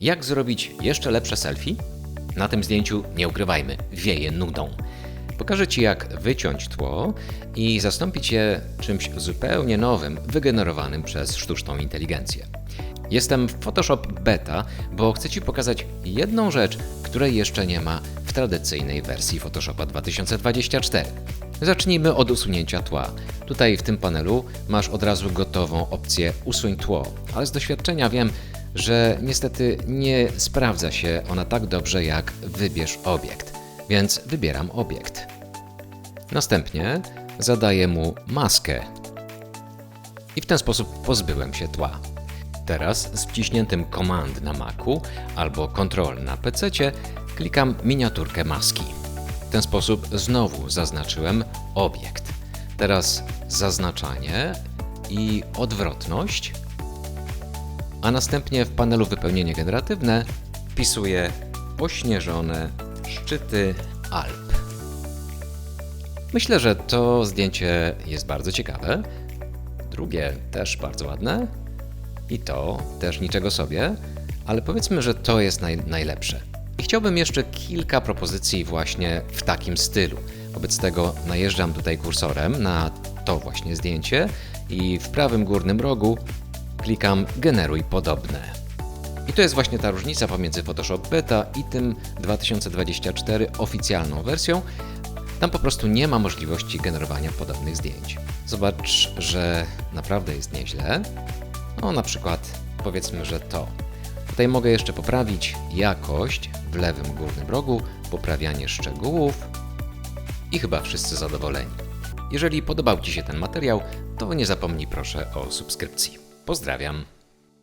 Jak zrobić jeszcze lepsze selfie? Na tym zdjęciu, nie ukrywajmy, wieje nudą. Pokażę Ci, jak wyciąć tło i zastąpić je czymś zupełnie nowym, wygenerowanym przez sztuczną inteligencję. Jestem w Photoshop Beta, bo chcę Ci pokazać jedną rzecz, której jeszcze nie ma w tradycyjnej wersji Photoshopa 2024. Zacznijmy od usunięcia tła. Tutaj w tym panelu masz od razu gotową opcję usuń tło, ale z doświadczenia wiem, że niestety nie sprawdza się ona tak dobrze jak wybierz obiekt, więc wybieram obiekt. Następnie zadaję mu maskę i w ten sposób pozbyłem się tła. Teraz z wciśniętym Command na Macu albo Ctrl na PC klikam miniaturkę maski. W ten sposób znowu zaznaczyłem obiekt. Teraz zaznaczanie i odwrotność, a następnie w panelu wypełnienie generatywne wpisuję pośnieżone szczyty Alp. Myślę, że to zdjęcie jest bardzo ciekawe. Drugie też bardzo ładne. I to też niczego sobie, ale powiedzmy, że to jest naj, najlepsze. I chciałbym jeszcze kilka propozycji właśnie w takim stylu. Wobec tego najeżdżam tutaj kursorem na to właśnie zdjęcie i w prawym górnym rogu klikam generuj podobne. I to jest właśnie ta różnica pomiędzy Photoshop Beta i tym 2024 oficjalną wersją. Tam po prostu nie ma możliwości generowania podobnych zdjęć. Zobacz, że naprawdę jest nieźle. No, na przykład powiedzmy, że to. Tutaj mogę jeszcze poprawić jakość w lewym górnym rogu, poprawianie szczegółów i chyba wszyscy zadowoleni. Jeżeli podobał Ci się ten materiał, to nie zapomnij proszę o subskrypcji. Pozdrawiam.